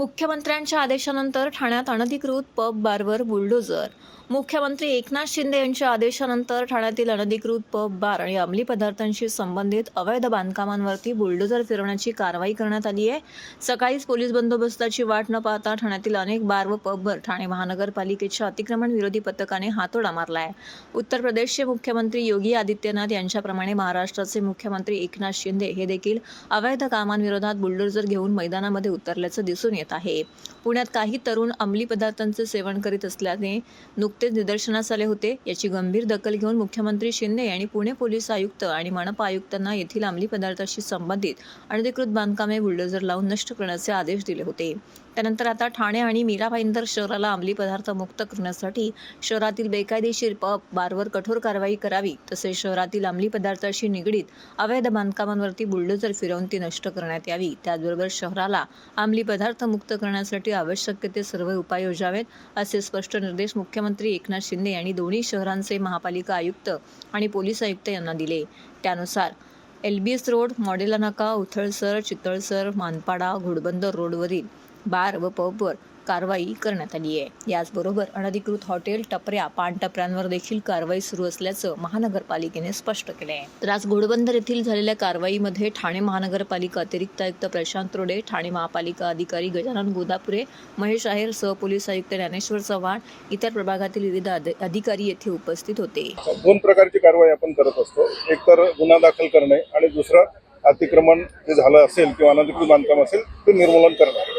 मुख्यमंत्र्यांच्या आदेशानंतर ठाण्यात अनधिकृत पब बारवर बुलडोजर मुख्यमंत्री एकनाथ शिंदे यांच्या आदेशानंतर ठाण्यातील अनधिकृत पब बार आणि अंमली पदार्थांशी संबंधित अवैध बांधकामांवरती बुलडोझर फिरवण्याची कारवाई करण्यात आली आहे. सकाळीच पोलीस बंदोबस्ताची वाट न पाहता ठाण्यातील अनेक बार व पबवर ठाणे महानगरपालिकेच्या अतिक्रमण विरोधी पथकाने हातोडा मारला आहे उत्तर प्रदेशचे मुख्यमंत्री योगी आदित्यनाथ यांच्याप्रमाणे महाराष्ट्राचे मुख्यमंत्री एकनाथ शिंदे हे देखील अवैध कामांविरोधात बुलडोझर घेऊन मैदानामध्ये उतरल्याचं दिसून येत आहे. पुण्यात काही तरुण अंमली पदार्थांचे सेवन करीत असल्याने नुकतेच निदर्शनास आले होते. याची गंभीर दखल घेऊन मुख्यमंत्री शिंदे यांनी पुणे पोलीस आयुक्त आणि मनपा आयुक्तांना येथील अंमली पदार्थाशी संबंधित अनधिकृत बांधकामे बुलडोझर लावून नष्ट करण्याचे आदेश दिले होते. त्यानंतर आता ठाणे आणि मीरा भाईंदर शहराला अंमली पदार्थ मुक्त करण्यासाठी शहरातील बेकायदेशीर पब बारवर कठोर कारवाई करावी तसेच शहरातील अंमली पदार्थाशी निगडीत अवैध बांधकामांवरती बुलडोझर फिरवून ती नष्ट करण्यात यावी. त्याचबरोबर शहराला अंमली पदार्थ मुक्त करण्यासाठी आवश्यक ते सर्व उपाय योजावेत असे स्पष्ट निर्देश मुख्यमंत्री एकनाथ शिंदे यांनी दोन्ही शहरांचे महापालिका आयुक्त आणि पोलीस आयुक्त यांना दिले. त्यानुसार L B S road Modella नाका उथळसर चितळसर मानपाडा घोडबंदर रोडवरील बार व पबवर कारवाई करण्यात आली आहे. याचबरोबर अनधिकृत हॉटेल टपऱ्या पानटपऱ्यांवर देखील कारवाई सुरू असल्याचं महानगरपालिकेने स्पष्ट केले आहे. तर आज घोडबंदर येथील झालेल्या कारवाईमध्ये ठाणे महानगरपालिका अतिरिक्त आयुक्त प्रशांत रोडे ठाणे महापालिका अधिकारी गजानन गोदापुरे महेश आहेर सहपोलीस आयुक्त ज्ञानेश्वर चव्हाण इतर प्रभागातील विविध अधिकारी येथे उपस्थित होते. दोन प्रकारची कारवाई आपण करत असतो. एक तर गुन्हा दाखल करणे आणि दुसरं अतिक्रमण जे झालं असेल किंवा अनधिकृत बांधकाम असेल ते निर्मूलन करणे.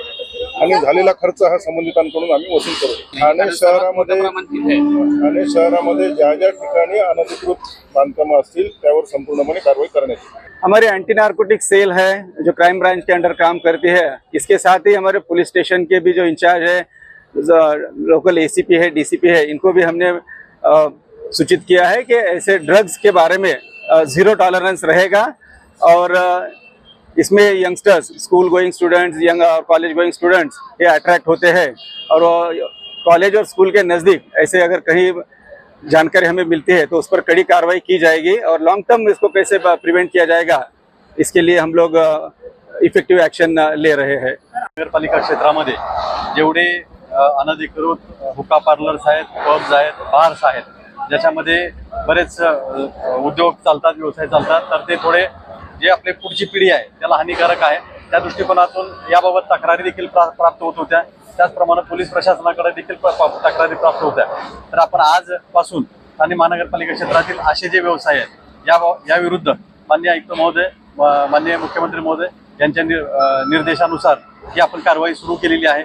आणि झालेला खर्च हा संबंधितांकडून आम्ही वसूल करू ठाणे शहरामध्ये ठाणे शहरामध्ये ज्या ज्या ठिकाणी अनधिकृत बांधकामं असतील त्यावर संपूर्णपणे कारवाई करण्यात हमारे एंटी नार्कोटिक सेल है जो क्राइम ब्रांच के अंडर काम करती है इसके साथ ही हमारे पुलिस स्टेशन के भी जो इंचार्ज है लोकल एसीपी है डीसीपी है इनको भी हमने सूचित किया है कि ऐसे ड्रग्स के बारे में ज़ीरो टॉलरेंस रहेगा और इसमें youngsters school going students young college going students ये अट्रैक्ट होते हैं। और uh, कॉलेज और स्कूल के नज़दीक ऐसे अगर कहीं जानकारी हमें मिलती है तो उस पर कड़ी कार्रवाई की जाएगी और लॉन्ग टर्म इसको कैसे uh, प्रिवेंट किया जाएगा इसके लिए हम लोग uh, इफेक्टिव एक्शन ले रहे हैं। नगरपालिका क्षेत्रामध्ये जेवढे अनधिकृत हुका पार्लर्स आहेत पब्स आहेत बार्स आहेत ज्याच्यामध्ये बरेच उद्योग चालतात व्यवसाय चालतात तर ते थोडे जे आपली पुढची पिढी आहे त्याला हानिकारक आहे. त्या दृष्टिकोनातून याबाबत तक्रारी देखील प्रा- प्राप्त होत होत्या. त्याचप्रमाणे पोलीस प्रशासनाकडे देखील तक्रारी प्राप्त होत्या. तर आपण आजपासून ठाणे महानगरपालिका क्षेत्रातील असे जे व्यवसाय आहेत या या विरुद्ध मान्य आयुक्त महोदय व माननीय मुख्यमंत्री महोदय यांच्या निर्देशानुसार ही आपण कारवाई सुरू केलेली आहे.